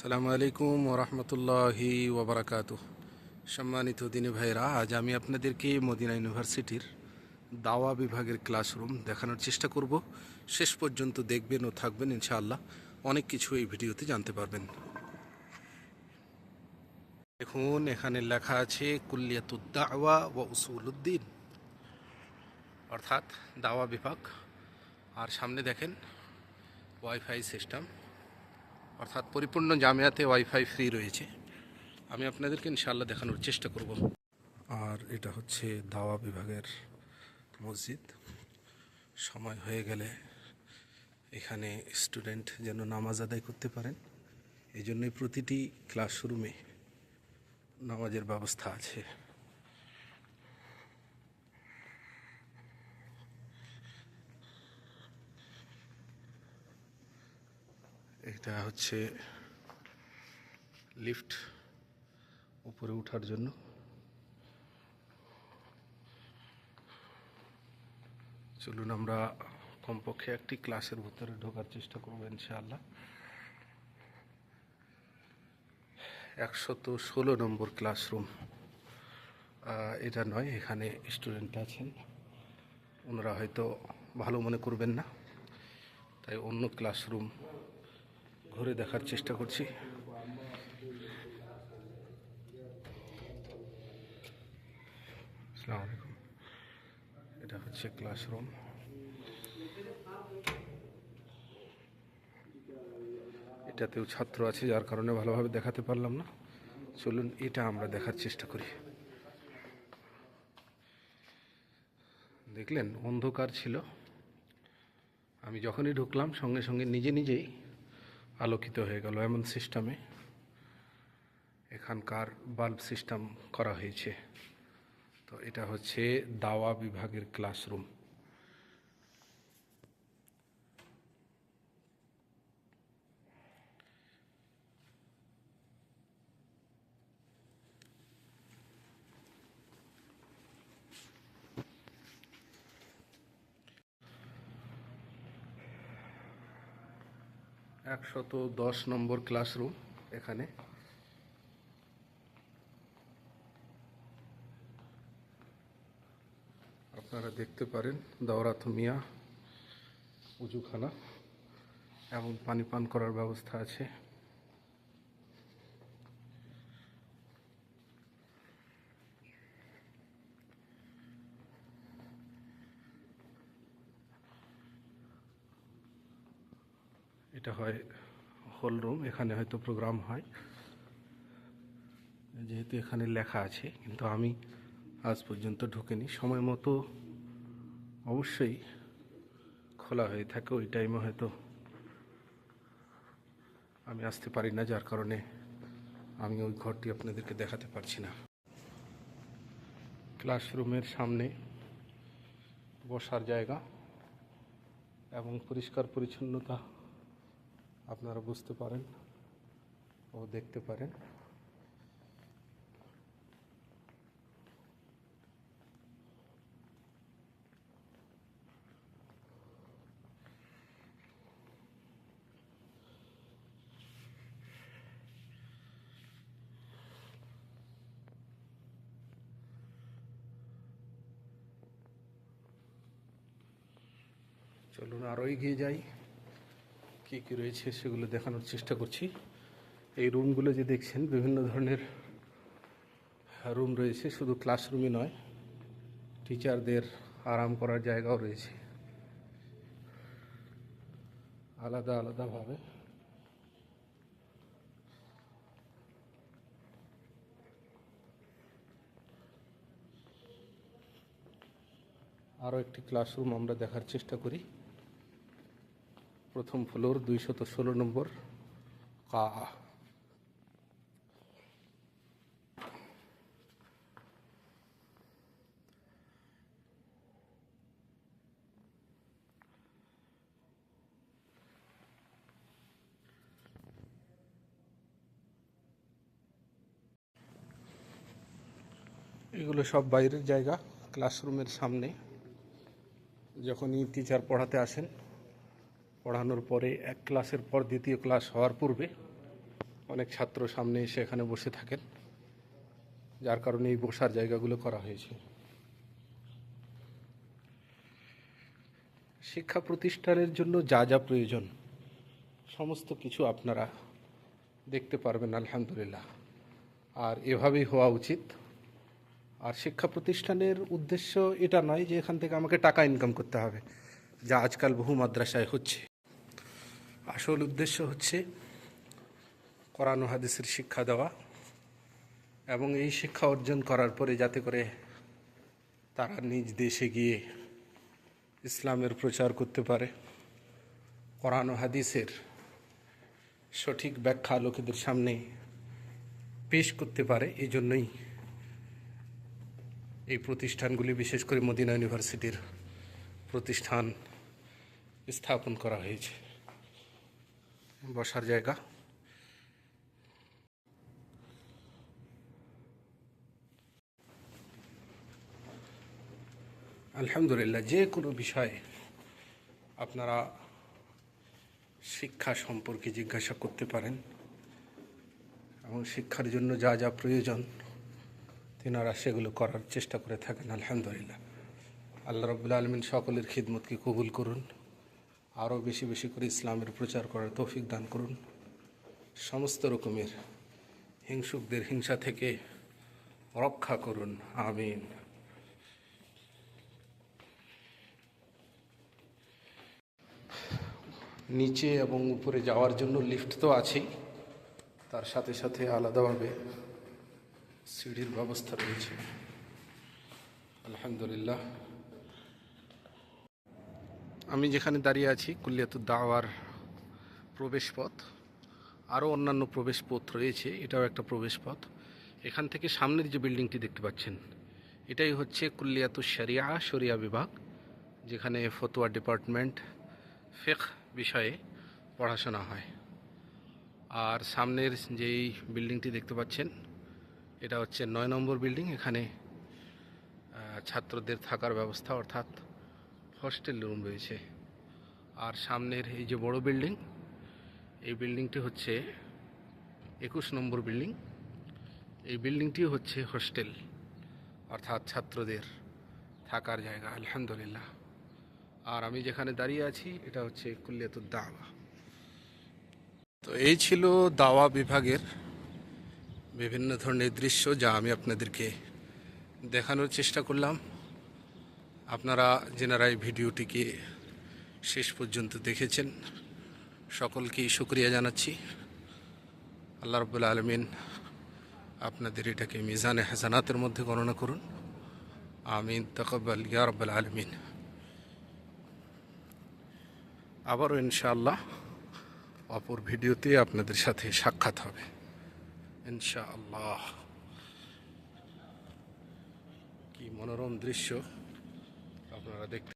সালামু আলাইকুম ওরহমতুল্লাহি ওবরাকাতু সম্মানিত দিনী ভাইরা আজ আমি আপনাদেরকে মদিনা ইউনিভার্সিটির দাওয়া বিভাগের ক্লাসরুম দেখানোর চেষ্টা করব। শেষ পর্যন্ত দেখবেন ও থাকবেন, ইনশাআল্লাহ অনেক কিছু এই ভিডিওতে জানতে পারবেন। দেখুন, এখানে লেখা আছে কুল্লিয়াতুদ্দাওয়া ও উসুলুদ্দিন। অর্থাৎ দাওয়া বিভাগ। আর সামনে দেখেন, ওয়াইফাই সিস্টেম। অর্থাৎ পরিপূর্ণ জামিয়াতে ওয়াইফাই ফ্রি রয়েছে। আমি আপনাদেরকে ইনশাল্লাহ দেখানোর চেষ্টা করব। আর এটা হচ্ছে দাওয়া বিভাগের মসজিদ। সময় হয়ে গেলে এখানে স্টুডেন্ট যেন নামাজ আদায় করতে পারেন। এই জন্যই প্রতিটি ক্লাসরুমে নামাজের ব্যবস্থা আছে। এটা হচ্ছে লিফট উপরে ওঠার জন্য। চলুন আমরা কমপক্ষে একটি ক্লাসের ভিতরে ঢোকার চেষ্টা করব ইনশাআল্লাহ। একশত ষোলো নম্বর ক্লাসরুম এটা নয়, এখানে স্টুডেন্ট আছেন। ওনারা হয়তো ভালো মনে করবেন না। তাই অন্য ক্লাসরুম ঘুরে দেখার চেষ্টা করছি। আলাইকুম। এটা হচ্ছে ক্লাসরুম। এটাতেও ছাত্র আছে, যার কারণে ভালোভাবে দেখাতে পারলাম না। চলুন এটা আমরা দেখার চেষ্টা করি। দেখলেন, অন্ধকার ছিল। আমি যখনই ঢুকলাম, সঙ্গে সঙ্গে নিজে নিজেই আলোকিত হয়ে গেল এমন সিস্টেমে। এখানকার বাল্ব সিস্টেম করা হয়েছে। তো এটা হচ্ছে দাওয়া বিভাগের ক্লাসরুম। একশত দশ নম্বর ক্লাসরুম এখানে। আপনারা দেখতে পারেন দাওরাত মিয়া উজুখানা। এবং পানি পান করার ব্যবস্থা আছে। এটা হয় হল রুম এখানে হয়তো প্রোগ্রাম হয়। যেহেতু এখানে লেখা আছে, কিন্তু আমি আজ পর্যন্ত ঢুকিনি। সময় মতো অবশ্যই খোলা হয়ে থাকে, ওই টাইমে হয়তো আমি আসতে পারি না, যার কারণে আমি ওই ঘরটি আপনাদেরকে দেখাতে পারছি না। ক্লাসরুমের সামনে বসার জায়গা এবং পরিষ্কার পরিচ্ছন্নতা আপনারা বুঝতে পারেন ও দেখতে পারেন। চলুন আরও এগিয়ে যাই। কী কী রয়েছে সেগুলো দেখানোর চেষ্টা করছি। এই রুমগুলো যে দেখছেন, বিভিন্ন ধরনের রুম রয়েছে, শুধু ক্লাসরুমই নয়, টিচারদের আরাম করার জায়গাও রয়েছে। আলাদা আলাদাভাবে। আরও একটি ক্লাসরুম আমরা দেখার চেষ্টা করি। প্রথম ফ্লোর দুইশত ষোলো নম্বর। কা। এগুলো সব বাইরের জায়গা ক্লাসরুমের সামনে। যখনই টিচার পড়াতে আসেন পড়ানোর পরে এক ক্লাসের পর দ্বিতীয় ক্লাস হওয়ার পূর্বে অনেক ছাত্র সামনে এসে এখানে বসে থাকেন, যার কারণে এই বসার জায়গাগুলো করা হয়েছে। শিক্ষা প্রতিষ্ঠানের জন্য যা যা প্রয়োজন, সমস্ত কিছু আপনারা দেখতে পারবেন, আলহামদুলিল্লাহ। আর এভাবেই হওয়া উচিত। আর শিক্ষা প্রতিষ্ঠানের উদ্দেশ্য এটা নয় যে এখান থেকে আমাকে টাকা ইনকাম করতে হবে, যা আজকাল বহু মাদ্রাসায় হচ্ছে। আসল উদ্দেশ্য হচ্ছে কোরআন হাদিসের শিক্ষা দেওয়া এবং এই শিক্ষা অর্জন করার পরে যাতে করে তারা নিজ দেশে গিয়ে ইসলামের প্রচার করতে পারে। কোরআন হাদিসের সঠিক ব্যাখ্যা লোকেদের সামনে পেশ করতে পারে, এই জন্যই এই প্রতিষ্ঠানগুলি, বিশেষ করে মদিনা ইউনিভার্সিটির প্রতিষ্ঠান স্থাপন করা হয়েছে। বসার জায়গা। আলহামদুলিল্লাহ, যে কোনো বিষয়ে আপনারা শিক্ষা সম্পর্কে জিজ্ঞাসা করতে পারেন এবং শিক্ষার জন্য যা যা প্রয়োজন তেনারা সেগুলো করার চেষ্টা করে থাকেন, আলহামদুলিল্লাহ। আল্লাহ রবুল্লা আলমিন সকলের খিদমতকে কবুল করুন। আরও বেশি বেশি করে ইসলামের প্রচার করার তৌফিক দান করুন। সমস্ত রকমের হিংসুকদের হিংসা থেকে রক্ষা করুন। আমিন। নিচে এবং উপরে যাওয়ার জন্য লিফট তো আছেই। তার সাথে সাথে আলাদাভাবে সিঁড়ির ব্যবস্থা রয়েছে। আলহামদুলিল্লাহ। আমি যেখানে দাঁড়িয়ে আছি কুল্লিয়াতুর দাওয়ার প্রবেশ পথ আরও অন্যান্য প্রবেশ পথ রয়েছে, এটাও একটা প্রবেশ পথ এখান থেকে সামনের যে বিল্ডিংটি দেখতে পাচ্ছেন, এটাই হচ্ছে কুল্লিয়াতুর শরিয়া শরিয়া বিভাগ, যেখানে ফতোয়া ডিপার্টমেন্ট ফেক বিষয়ে পড়াশোনা হয়। আর সামনের যেই বিল্ডিংটি দেখতে পাচ্ছেন, এটা হচ্ছে নয় নম্বর বিল্ডিং। এখানে ছাত্রদের থাকার ব্যবস্থা, অর্থাৎ হস্টেল রুম রয়েছে। আর সামনের এই যে বড় বিল্ডিং এই বিল্ডিংটি হচ্ছে একুশ নম্বর বিল্ডিং এই বিল্ডিংটি হচ্ছে হোস্টেল অর্থাৎ ছাত্রদের থাকার জায়গা, আলহামদুলিল্লাহ। আর আমি যেখানে দাঁড়িয়ে আছি, এটা হচ্ছে কুল্লিয়াতুর দাওয়া। তো এই ছিল দাওয়া বিভাগের বিভিন্ন ধরনের দৃশ্য যা আমি আপনাদেরকে দেখানোর চেষ্টা করলাম। আপনারা যেনারা এই ভিডিওটিকে শেষ পর্যন্ত দেখেছেন সকলকেই শুক্রিয়া জানাচ্ছি। আল্লাহ রব্বুল আলমিন আপনাদের এটাকে মিজানে হাসানাতের মধ্যে গণনা করুন। আমিন, তকব্বাল, ইয়া রব্বুল আলমিন। আবারও ইনশাআল্লাহ অপর ভিডিওতে আপনাদের সাথে সাক্ষাৎ হবে। ইনশাআল্লাহ। কি মনোরম দৃশ্য। আপনারা দেখতে